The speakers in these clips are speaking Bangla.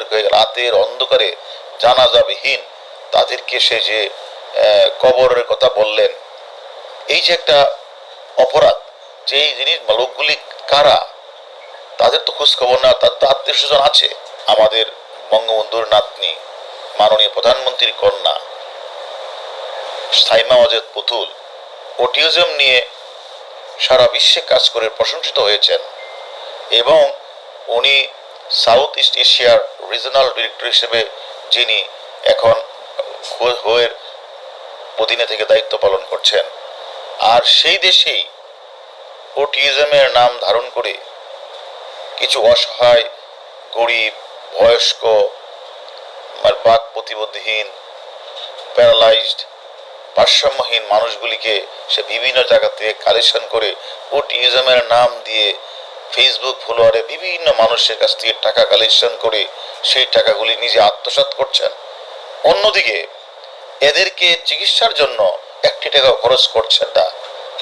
লোকের রাতের অন্ধকারে জানাজাবিহীন তাদেরকে সে যে কবরের কথা বললেন, এই যে একটা অপরাধ, যে এই জিনিস লোকগুলি কারা, তাদের তো খোঁজ খবর না তার তো আত্মীয় স্বজন আছে, আমাদের বঙ্গবন্ধুর নাতনি, মাননীয় প্রধানমন্ত্রীর কন্যা, সাইমা অজেদ পুতুল ওটিজম নিয়ে সারা বিশ্বে কাজ করে প্রশংসিত হয়েছেন, এবং উনি সাউথ ইস্ট এশিয়ার রিজনাল ডিরেক্টর হিসেবে যিনি এখন হোয়ের অধীনে থেকে দায়িত্ব পালন করছেন। আর সেই দেশেই ওটিজমের নাম ধারণ করে কিছু অসহায়, গরিব, বয়স্ক, আর বাক প্রতিবন্ধীহীন, প্যারালাইজড, ভারসাম্যহীন মানুষগুলিকে সে বিভিন্ন জায়গা থেকে কালেকশন করে ওটিজমের নাম দিয়ে ফেসবুক ফলোয়ারে বিভিন্ন মানুষের কাছ থেকে টাকা কালেকশন করে সেই টাকাগুলি নিজে আত্মসাৎ করছেন। অন্যদিকে এদেরকে চিকিৎসার জন্য একটি টাকা খরচ করছেন না।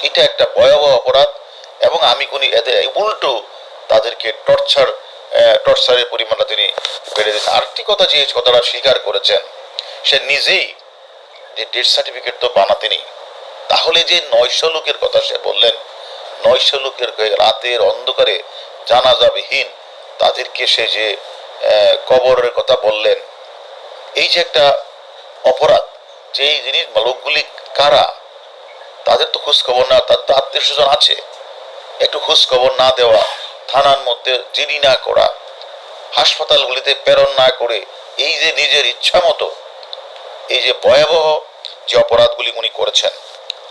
এটা একটা ভয়াবহ অপরাধ এবং আমি কোনি এদের উল্টো তাদেরকে টর্চার টর্চারের পরিমাণটা তিনি বেড়ে দিয়েছেন। আরেকটি কথা যে কথাটা স্বীকার করেছেন, সে নিজেই যে ডেথ সার্টিফিকেট তো বানাতেনি, তাহলে যে নয়শো লোকের কথা সে বললেন নয়শো লোকের রাতের অন্ধকারে জানাজাবিহীন তাদেরকে সে যে কবরের কথা বললেন, এই যে একটা অপরাধ, যে এই জিনিস লোকগুলি কারা, তাদের তো খোঁজ খবর না, তার তো আত্মীয় স্বজন আছে। একটু খোঁজ খবর না দেওয়া, থানার মধ্যে জিডি না করা, হাসপাতালগুলিতে প্রেরণ না করে, এই যে নিজের ইচ্ছা মতো, এই যে ভয়াবহ যে অপরাধগুলি উনি করেছেন,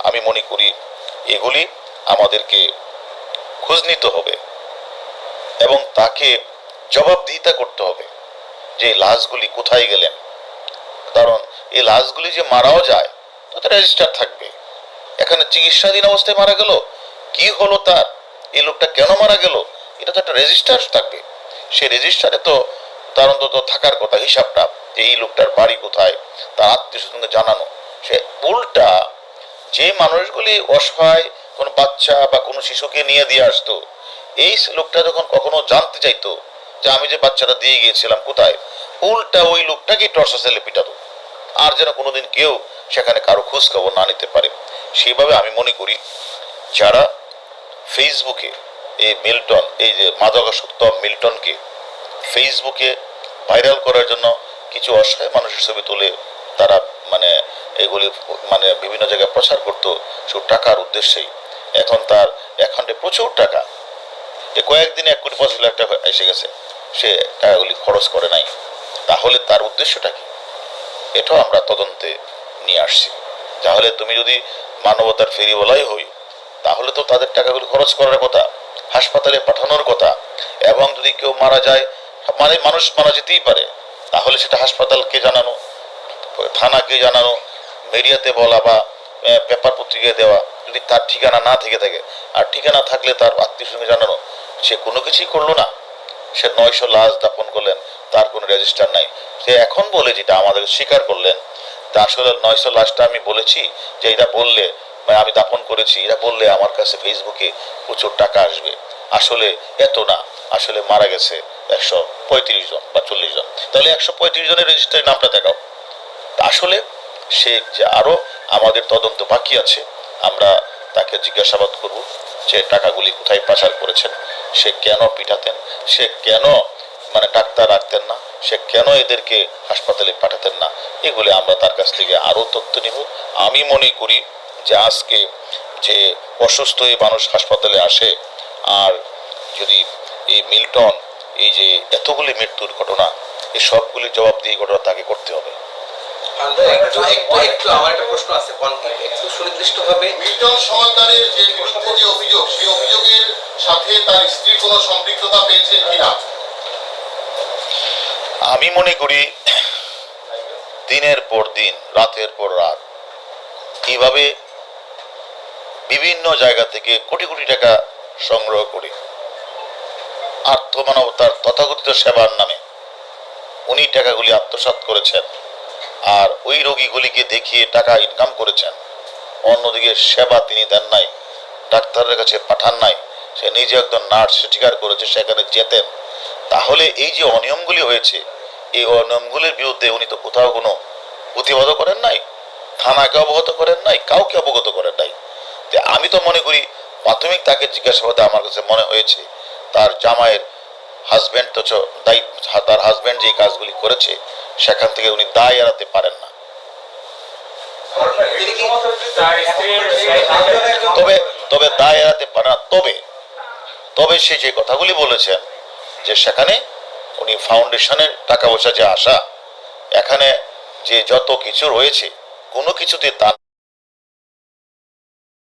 আমি মনে করি এগুলি আমাদেরকে খোঁজ নিতে হবে এবং তাকে জবাবদিহিতা করতে হবে যে লাশগুলি কোথায় গেলেন। কারণ এই লাশগুলি যে মারাও যায়, তো রেজিস্টার থাকবে। এখানে চিকিৎসাধীন অবস্থায় মারা গেল, কি হলো তার? এই লোকটা কেন মারা গেল? এটা তো একটা রেজিস্টার থাকবে। সেই রেজিস্টারে তো তার অন্তত থাকার কথা, হিসাবটা এই লোকটার বাড়ি কোথায়, তার আত্মীয় স্বজনকে জানানো। সে উল্টা যে মানুষগুলি অসহায় কোনো বাচ্চা বা কোনো শিশুকে নিয়ে দিয়ে আসতো। এই লোকটা যখন কখনো জানতে চাইতো যে আমি যে বাচ্চাটা দিয়ে গিয়েছিলাম কোথায়, উল্টা ওই লোকটাকে টর্চা সেলে পিটাতো। আর যেন কোনোদিন কেউ সেখানে কারও খোঁজ খবর না নিতে পারে। সেইভাবে আমি মনে করি, যারা ফেসবুকে এই মিল্টন, এই যে মাদকাসক্ত মিল্টনকে ফেসবুকে ভাইরাল করার জন্য কিছু অসহায় মানুষের ছবি তুলে তারা মানে এগুলি মানে বিভিন্ন জায়গায় প্রচার করতো শুধু টাকার উদ্দেশ্যেই। এখন তার অ্যাকাউন্টে প্রচুর টাকা। এ কয়েকদিনে এক কোটি পঁচিশ লাখ টাকা এসে গেছে। সে টাকাগুলি খরচ করে নাই। তাহলে তার উদ্দেশ্যটা কি? এটাও আমরা তদন্তে নিয়ে আসছি। তাহলে তুমি যদি মানবতার ফেরিওয়ালাই হই, তাহলে তো তাদের টাকাগুলি খরচ করার কথা, হাসপাতালে পাঠানোর কথা, এবং যদি কেউ মারা যায় মানে মানুষ মারা যেতেই পারে, তাহলে সেটা হাসপাতালকে জানানো? থানাকে জানানো? মিডিয়াতে বলা বা পেপার পত্রিকায় দেওয়া যদি তার ঠিকানা না থেকে থাকে, আর ঠিকানা থাকলে তার আত্মীয় সঙ্গে জানানো, সে কোনো কিছুই করল না। সে নয়শো লাশ দাপন করলেন, তার কোনো রেজিস্টার নাই। সে এখন বলে যেটা আমাদের স্বীকার করলেন। তা আসলে নয়শো লাশটা আমি বলেছি যে এটা বললে মানে আমি দাপন করেছি, এটা বললে আমার কাছে ফেসবুকে প্রচুর টাকা আসবে। আসলে এত না, আসলে মারা গেছে একশো পঁয়ত্রিশ জন বা চল্লিশ জন। তাহলে একশো পঁয়ত্রিশ জনের রেজিস্টারের নামটা দেখাও। আসলে সে যে আরও আমাদের তদন্ত বাকি আছে আমরা তাকে জিজ্ঞাসাবাদ করব যে টাকাগুলি কোথায় পাচার করেছেন, সে কেন পিটাতেন, সে কেন মানে ডাক্তার রাখতেন না, সে কেন এদেরকে হাসপাতালে পাঠাতেন না, এগুলি আমরা তার কাছ থেকে আরও তথ্য নিব। আমি মনে করি যে আজকে যে অসুস্থ হয়ে মানুষ হাসপাতালে আসে, আর যদি এই মিল্টন এই যে এতগুলি মৃত্যুর ঘটনা, এই সবগুলি জবাব দিয়ে ঘটনা তাকে করতে হবে। একটু একটু একটু আমার একটা প্রশ্ন আছে। কোন- একটু সুনির্দিষ্টভাবে মিল্টন সমাদারের যে বিরুদ্ধে যে অভিযোগ সেই অভিযোগের সাথে তার স্ত্রী কোনো সম্পৃক্ততা পেয়েছেন কিনা? আমি মনে করি দিনের পর দিন রাতের পর রাত এইভাবে বিভিন্ন জায়গা থেকে কোটি কোটি টাকা সংগ্রহ করে আত্মমানবতার তথাকথিত সেবার নামে উনি টাকাগুলি আত্মসাৎ করেছেন। আর ওই রোগীগুলিকে দেখিয়ে টাকা ইনকাম করেছেন। অন্যদিকে সেবা তিনি দেন নাই, ডাক্তারের কাছে পাঠান নাই, সে নিজে একজন নার্স স্বীকার করেছে, সেখানে যেতেন। তাহলে এই যে অনিয়মগুলি হয়েছে, এই অনিয়মগুলির বিরুদ্ধে উনি তো কোথাও কোনো প্রতিবাদ করেন নাই, থানাকে অবগত করেন নাই, কাউকে অবগত করেন নাই। তো আমি তো মনে করি, প্রাথমিক তাকে জিজ্ঞাসাবাদে আমার কাছে মনে হয়েছে, তার জামাইয়ের হাজব্যান্ড তো চ- দায়ী তার হাজব্যান্ড যে কাজগুলি করেছে সেখান থেকে উনি দায় এড়াতে পারেন না। তবে তবে দায় এড়াতে পারে না, তবে তবে সে যে কথাগুলি বলেছেন যে সেখানে উনি ফাউন্ডেশনের টাকা পয়সা যে আসা এখানে যে যত কিছু রয়েছে, কোনো কিছুতে তার